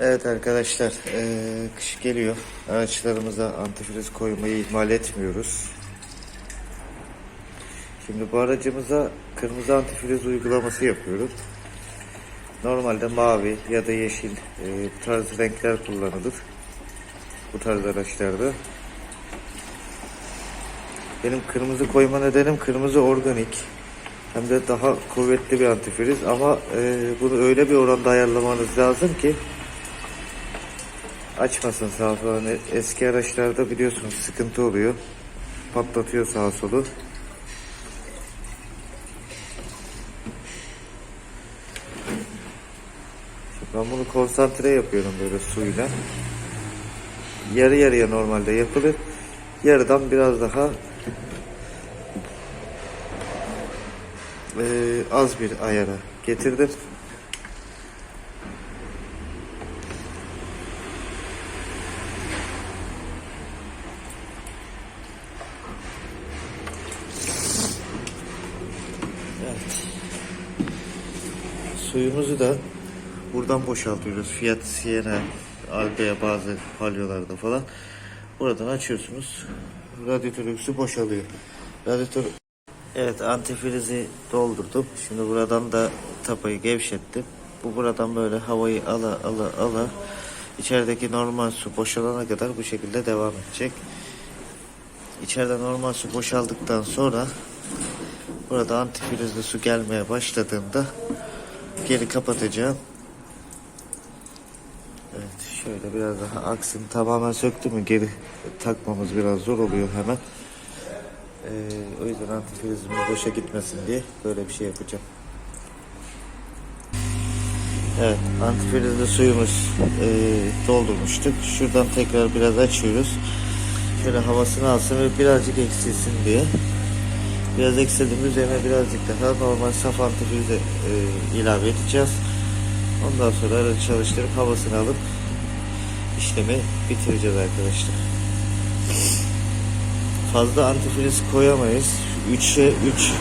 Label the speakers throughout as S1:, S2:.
S1: Evet arkadaşlar, eee, kış geliyor. Araçlarımıza antifriz koymayı ihmal etmiyoruz. Şimdi bu aracımıza kırmızı antifriz uygulaması yapıyoruz. Normalde mavi ya da yeşil eee, bu tarz renkler kullanılır. Bu tarz araçlarda. Benim kırmızı koyma nedenim kırmızı organik. Hem de daha kuvvetli bir antifriz ama eee, bunu öyle bir oranda ayarlamanız lazım ki açmasın sağa sola. Hani Eski araçlarda biliyorsunuz sıkıntı oluyor. Patlatıyor sağa solu. Ben bunu konsantre yapıyorum böyle suyla. Yarı yarıya normalde yapılır. Yarıdan biraz daha eee, az bir ayara getirdim. Suyumuzu da buradan boşaltıyoruz. Fiat Siena, Albea bazı palyolarda falan. Buradan açıyorsunuz. Radyatörün su boşalıyor. Radyatör Evet antifrizi doldurdum. Şimdi buradan da tapayı gevşettim. Bu buradan böyle havayı ala ala ala içerideki normal su boşalana kadar bu şekilde devam edecek. İçeride normal su boşaldıktan sonra burada antifrizli su gelmeye başladığında geri kapatacağım. Evet şöyle biraz daha aksın tamamen söktü mü geri takmamız biraz zor oluyor hemen. Ee, o yüzden antifrizimiz boşa gitmesin diye böyle bir şey yapacağım. Evet antifrizli suyumuz e, doldurmuştuk. Şuradan tekrar biraz açıyoruz. Şöyle havasını alsın ve birazcık eksilsin diye. Biraz eksildim üzerine birazcık daha normal saf antifrizi e, ilave edeceğiz. Ondan sonra çalıştırıp havasını alıp işlemi bitireceğiz arkadaşlar. Fazla antifriz koyamayız. 3'e 3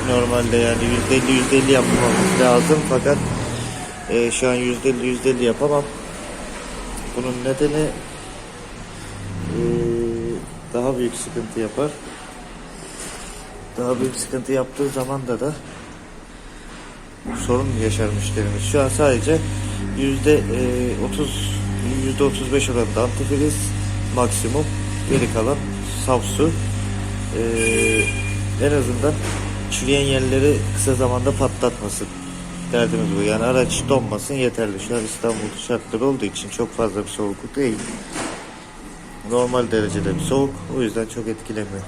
S1: normalde yani %50 %50 yapmamız lazım fakat e, şu an %50 %50 yapamam. Bunun nedeni e, daha büyük sıkıntı yapar. Daha büyük sıkıntı yaptığı zaman da da sorun yaşar müşterimiz. Şu an sadece yüzde e, 30 yüzde 35 oranında antifriz maksimum geri kalan saf su. E, en azından çürüyen yerleri kısa zamanda patlatmasın. Derdimiz bu. Yani araç donmasın yeterli. Şu an İstanbul şartları olduğu için çok fazla bir soğukluk değil. Normal derecede bir soğuk. O yüzden çok etkilemiyor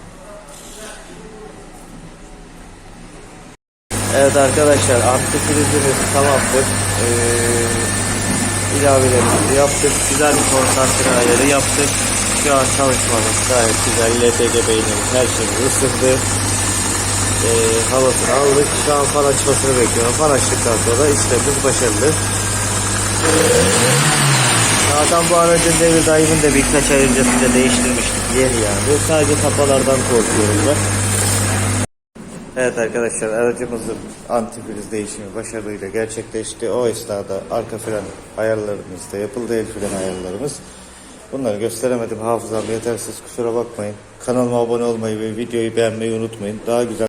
S1: Evet arkadaşlar antifrizimiz tamamdır. Ee, ilavelerimizi yaptık. Güzel bir konsantre ayarı yaptık. Şu an çalışmamız gayet güzel. LPG beynimiz her şeyimiz ısındı. Ee, havasını aldık. Şu an fan açmasını bekliyorum. Fan açtıktan sonra işlemimiz başarılı. Zaten bu aracın devir daimini de birkaç ay öncesinde değiştirmiştik. Yeni yani. Sadece kapalardan korkuyorum ben. Evet arkadaşlar aracımızın antifriz değişimi başarıyla gerçekleşti. O esnada arka fren ayarlarımız da yapıldı. El fren ayarlarımız. Bunları gösteremedim. Hafızam yetersiz kusura bakmayın. Kanalıma abone olmayı ve videoyu beğenmeyi unutmayın. Daha güzel